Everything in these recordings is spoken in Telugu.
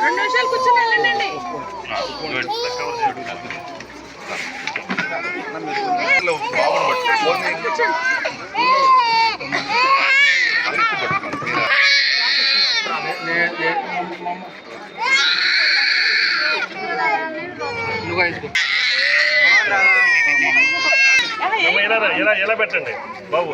రెండు నిమిషాలు కూర్చొని వెళ్ళండి. అమ్మ, ఇలా రా, ఇలా ఇలా పెట్టండి బాబు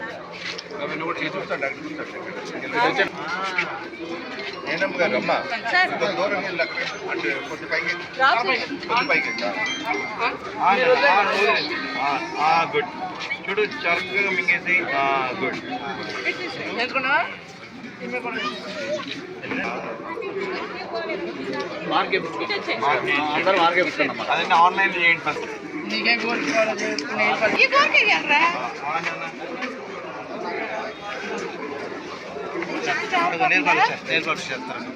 ఇటు వచ్చేయండి ఏమిటి ఇటు చేపట్టు ఏనమ్మ గారు అమ్మ సార్ కొంచెం దూరం వెళ్ళి అక్కడ అంటే కొద్ది పైకి రాత్రి కొద్ది పైకి గుడ్ చూడు చక్కగా మింగేసి గుడ్ తెలుసుకున్నావా ఇటు వచ్చేయండి అందరూ మార్కే ఇస్తున్నాం అదన్నీ ఆన్లైన్ చేయండి ఫస్ట్ ఈ కోరిక ఎర్రా నేను పలుచా నేను పలుచు చేస్తాను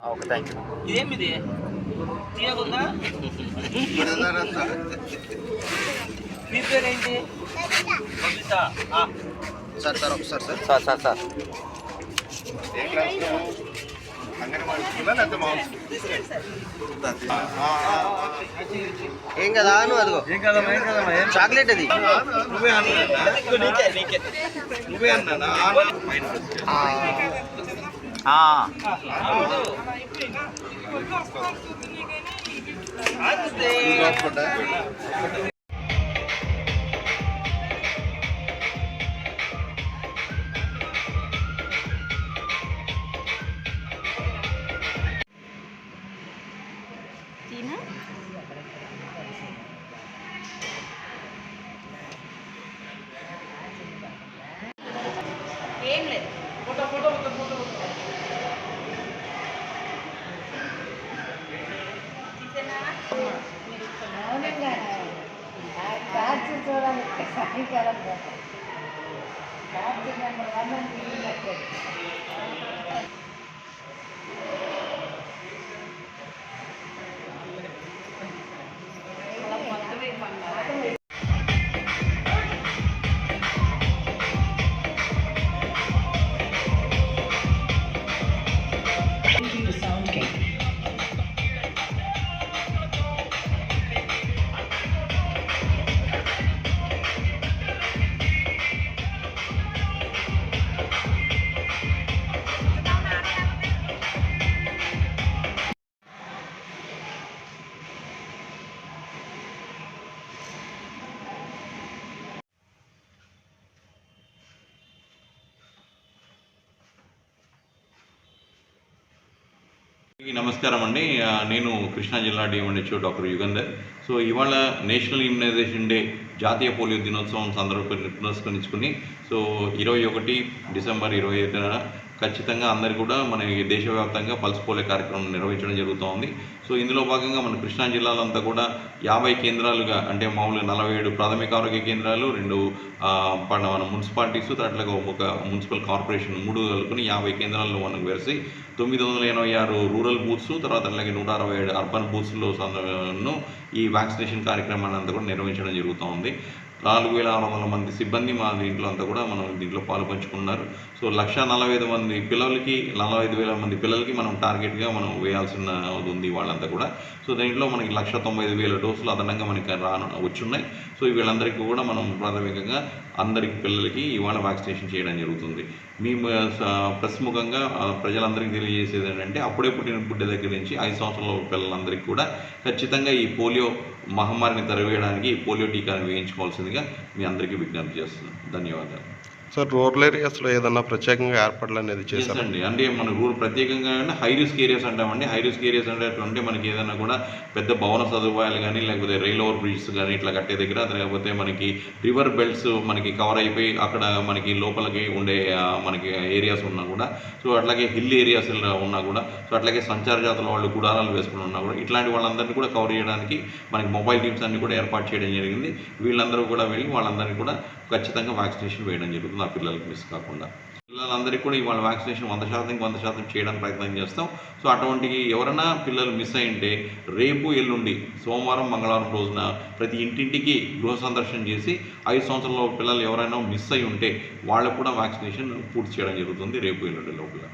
ఓకే థ్యాంక్ యూ ఇదేమిది తీయకుందా మీ పేరేంటి బబిత సార్ సార్ ఒకసారి సార్ సార్ సార్ సార్ ఏ కదా నువ్వు అదిగో. చాక్లెట్ అది. నువ్వే నువ్వే అన్నా ఏం లేదు. కార్డు చూడడానికి సాయంకాలం కార్డు నెంబర్ వన్ అని నమస్కారం అండి. నేను కృష్ణా జిల్లా డిఎంహెచ్ఓ డాక్టర్ యుగంధర్. సో ఇవాళ నేషనల్ ఇమ్యునైజేషన్ డే జాతీయ పోలియో దినోత్సవం సందర్భంగా పురస్కరించుకుని సో ఇరవై ఒకటి డిసెంబర్ ఇరవై ఐదున ఖచ్చితంగా అందరు కూడా మన దేశవ్యాప్తంగా పల్స్ పోలియో కార్యక్రమం నిర్వహించడం జరుగుతోంది. సో ఇందులో భాగంగా మన కృష్ణా జిల్లాలో అంతా కూడా యాభై కేంద్రాలుగా అంటే మామూలుగా నలభై ఏడు ప్రాథమిక ఆరోగ్య కేంద్రాలు రెండు మన మున్సిపాలిటీస్ అట్లాగే ఒక మున్సిపల్ కార్పొరేషన్ మూడు కలుపుకొని యాభై కేంద్రాల్లో మనకు వేసి తొమ్మిది వందల ఎనభై ఆరు రూరల్ బూత్స్ తర్వాత అలాగే నూట అరవై ఏడు అర్బన్ బూత్స్లో ఈ వ్యాక్సినేషన్ కార్యక్రమాన్ని అంతా కూడా నిర్వహించడం జరుగుతూ ఉంది నాలుగు వేల ఆరు వందల మంది సిబ్బంది మా దీంట్లో అంతా కూడా మనం దీంట్లో పాలు పంచుకున్నారు సో లక్ష నలభై ఐదు మంది పిల్లలకి నలభై ఐదు వేల మంది పిల్లలకి మనం టార్గెట్గా మనం వేయాల్సిన ఉంది వాళ్ళంతా కూడా. సో దీంట్లో మనకి లక్ష తొంభై ఐదు వేల డోసులు అదనంగా మనకి రాను వచ్చున్నాయి. సో వీళ్ళందరికీ కూడా మనం ప్రాథమికంగా అందరికి పిల్లలకి ఇవాళ వ్యాక్సినేషన్ చేయడం జరుగుతుంది. మీ ప్రస్ముఖంగా ప్రజలందరికీ తెలియజేసేది ఏంటంటే అప్పుడే పుట్టిన బిడ్డ దగ్గర నుంచి ఐదు సంవత్సరాల పిల్లలందరికీ కూడా ఖచ్చితంగా ఈ పోలియో మహమ్మారిని తరివేయడానికి ఈ పోలియో టీకాను వేయించుకోవాల్సిందిగా మీ అందరికీ విజ్ఞప్తి చేస్తున్నాను. ధన్యవాదాలు. సార్ రూరల్ ఏరియాస్లో ఏదన్నా ప్రత్యేకంగా ఏర్పాట్లు అనేది చేశారు? అండి. అంటే మన రూల్ ప్రత్యేకంగా హై రిస్క్ ఏరియాస్ అంటామండి. హై రిస్క్ ఏరియాస్ అంటే మనకి ఏదైనా కూడా పెద్ద భవన సదుపాయాలు కానీ లేకపోతే రైల్ ఓవర్ బ్రిడ్జెస్ కానీ ఇట్లా కట్టే దగ్గర లేకపోతే మనకి రివర్ బెల్ట్స్ మనకి కవర్ అయిపోయి అక్కడ మనకి లోపలికి ఉండే మనకి ఏరియాస్ ఉన్నా కూడా సో అట్లాగే హిల్ ఏరియాస్ ఉన్నా కూడా సో అట్లాగే సంచార జాతుల వాళ్ళు గుడారాలు వేసుకుని ఉన్నా కూడా ఇట్లాంటి వాళ్ళందరినీ కూడా కవర్ చేయడానికి మనకి మొబైల్ టీమ్స్ అన్ని కూడా ఏర్పాటు చేయడం జరిగింది. వీళ్ళందరూ కూడా వెళ్ళి వాళ్ళందరినీ కూడా ఖచ్చితంగా వ్యాక్సినేషన్ వేయడం జరుగుతుంది ఆ పిల్లలకి మిస్ కాకుండా. పిల్లలందరికీ కూడా ఇవాళ వ్యాక్సినేషన్ వంద శాతం వంద శాతం చేయడానికి ప్రయత్నం చేస్తాం. సో అటువంటి ఎవరైనా పిల్లలు మిస్ అయింటే రేపు ఎల్లుండి సోమవారం మంగళవారం రోజున ప్రతి ఇంటింటికి గృహ సందర్శన చేసి ఐదు సంవత్సరాల పిల్లలు ఎవరైనా మిస్ అయి ఉంటే వాళ్ళకు కూడా వ్యాక్సినేషన్ పూర్తి చేయడం జరుగుతుంది రేపు ఎల్లుండి లోపల.